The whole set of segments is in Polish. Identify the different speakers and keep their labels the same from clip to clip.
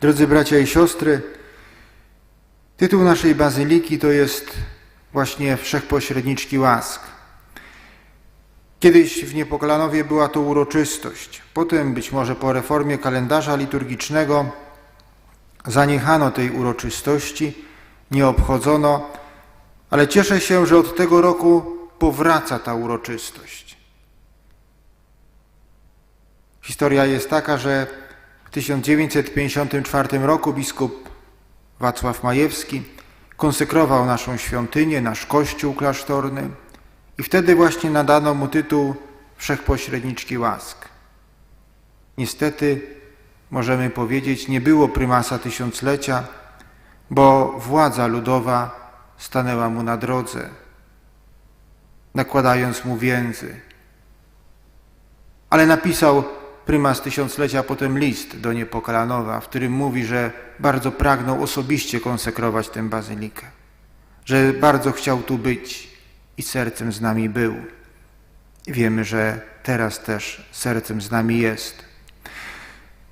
Speaker 1: Drodzy bracia i siostry, tytuł naszej bazyliki to jest właśnie Wszechpośredniczki łask. Kiedyś w Niepokalanowie była to uroczystość. Potem, być może po reformie kalendarza liturgicznego, zaniechano tej uroczystości, nie obchodzono, ale cieszę się, że od tego roku powraca ta uroczystość. Historia jest taka, że w 1954 roku biskup Wacław Majewski konsekrował naszą świątynię, nasz kościół klasztorny i wtedy właśnie nadano mu tytuł Wszechpośredniczki łask. Niestety, możemy powiedzieć, nie było prymasa tysiąclecia, bo władza ludowa stanęła mu na drodze, nakładając mu więzy. Ale napisał prymas tysiąclecia potem list do Niepokalanowa, w którym mówi, że bardzo pragnął osobiście konsekrować tę bazylikę, że bardzo chciał tu być i sercem z nami był. Wiemy, że teraz też sercem z nami jest.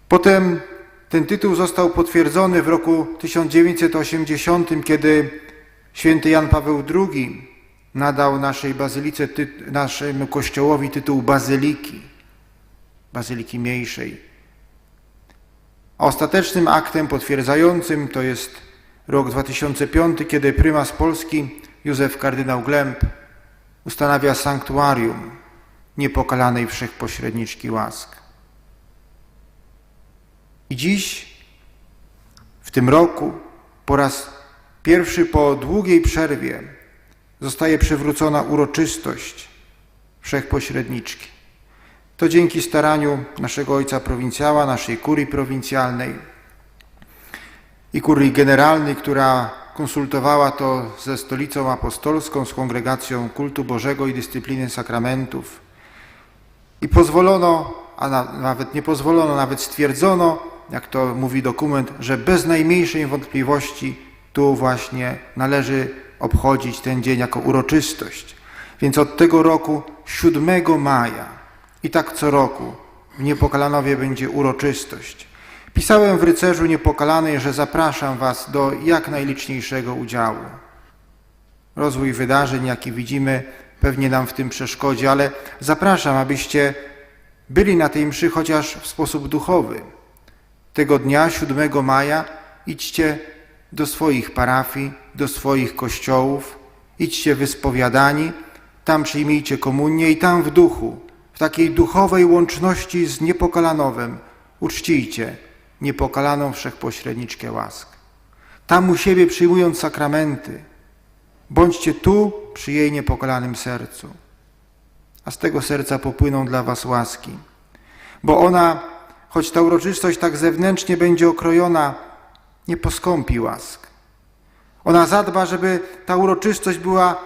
Speaker 1: Potem ten tytuł został potwierdzony w roku 1980, kiedy święty Jan Paweł II nadał naszej bazylice, naszemu kościołowi tytuł bazyliki, bazyliki mniejszej. Ostatecznym aktem potwierdzającym to jest rok 2005, kiedy prymas Polski Józef kardynał Glemp ustanawia sanktuarium niepokalanej wszechpośredniczki łask. I dziś, w tym roku, po raz pierwszy po długiej przerwie, zostaje przywrócona uroczystość wszechpośredniczki. To dzięki staraniu naszego ojca prowincjała, naszej kurii prowincjalnej i kurii generalnej, która konsultowała to ze stolicą apostolską, z kongregacją kultu Bożego i dyscypliny sakramentów. I pozwolono, a na, nawet nie pozwolono, nawet stwierdzono, jak to mówi dokument, że bez najmniejszej wątpliwości tu właśnie należy obchodzić ten dzień jako uroczystość. Więc od tego roku, 7 maja, i tak co roku, w Niepokalanowie będzie uroczystość. Pisałem w Rycerzu Niepokalanej, że zapraszam Was do jak najliczniejszego udziału. Rozwój wydarzeń, jaki widzimy, pewnie nam w tym przeszkodzi, ale zapraszam, abyście byli na tej mszy chociaż w sposób duchowy. Tego dnia, 7 maja, idźcie do swoich parafii, do swoich kościołów, idźcie wyspowiadani, tam przyjmijcie komunię i tam w duchu, w takiej duchowej łączności z Niepokalanowem uczcijcie niepokalaną wszechpośredniczkę łask. Tam u siebie przyjmując sakramenty, bądźcie tu przy jej niepokalanym sercu, a z tego serca popłyną dla was łaski, bo ona, choć ta uroczystość tak zewnętrznie będzie okrojona, nie poskąpi łask. Ona zadba, żeby ta uroczystość była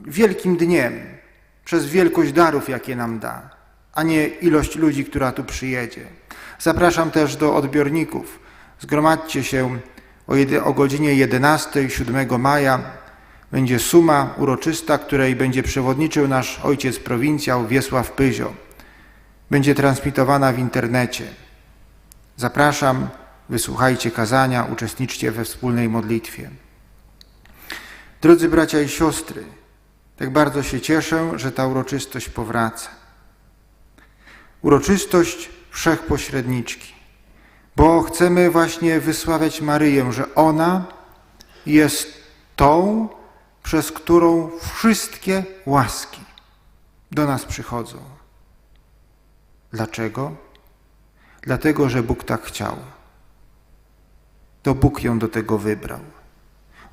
Speaker 1: wielkim dniem przez wielkość darów, jakie nam da, a nie ilość ludzi, która tu przyjedzie. Zapraszam też do odbiorników. Zgromadźcie się o, o godzinie 11, 7 maja. Będzie suma uroczysta, której będzie przewodniczył nasz ojciec prowincjał Wiesław Pyzio. Będzie transmitowana w internecie. Zapraszam, wysłuchajcie kazania, uczestniczcie we wspólnej modlitwie. Drodzy bracia i siostry, tak bardzo się cieszę, że ta uroczystość powraca. Uroczystość wszechpośredniczki, bo chcemy właśnie wysławiać Maryję, że ona jest tą, przez którą wszystkie łaski do nas przychodzą. Dlaczego? Dlatego, że Bóg tak chciał. To Bóg ją do tego wybrał.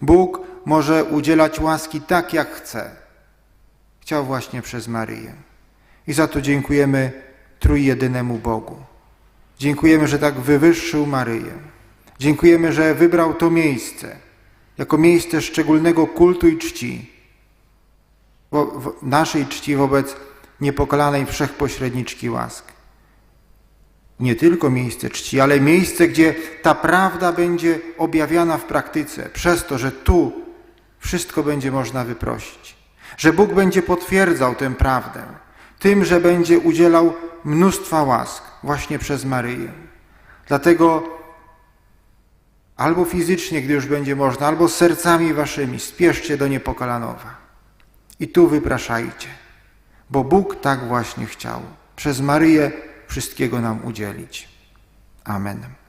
Speaker 1: Bóg może udzielać łaski tak, jak chce. Chciał właśnie przez Maryję. I za to dziękujemy trójjedynemu Bogu. Dziękujemy, że tak wywyższył Maryję. Dziękujemy, że wybrał to miejsce jako miejsce szczególnego kultu i czci, naszej czci wobec niepokalanej wszechpośredniczki łask. Nie tylko miejsce czci, ale miejsce, gdzie ta prawda będzie objawiana w praktyce, przez to, że tu wszystko będzie można wyprosić, że Bóg będzie potwierdzał tę prawdę, tym, że będzie udzielał mnóstwa łask właśnie przez Maryję. Dlatego albo fizycznie, gdy już będzie można, albo sercami waszymi, spieszcie do Niepokalanowa. I tu wypraszajcie, bo Bóg tak właśnie chciał, przez Maryję wszystkiego nam udzielić. Amen.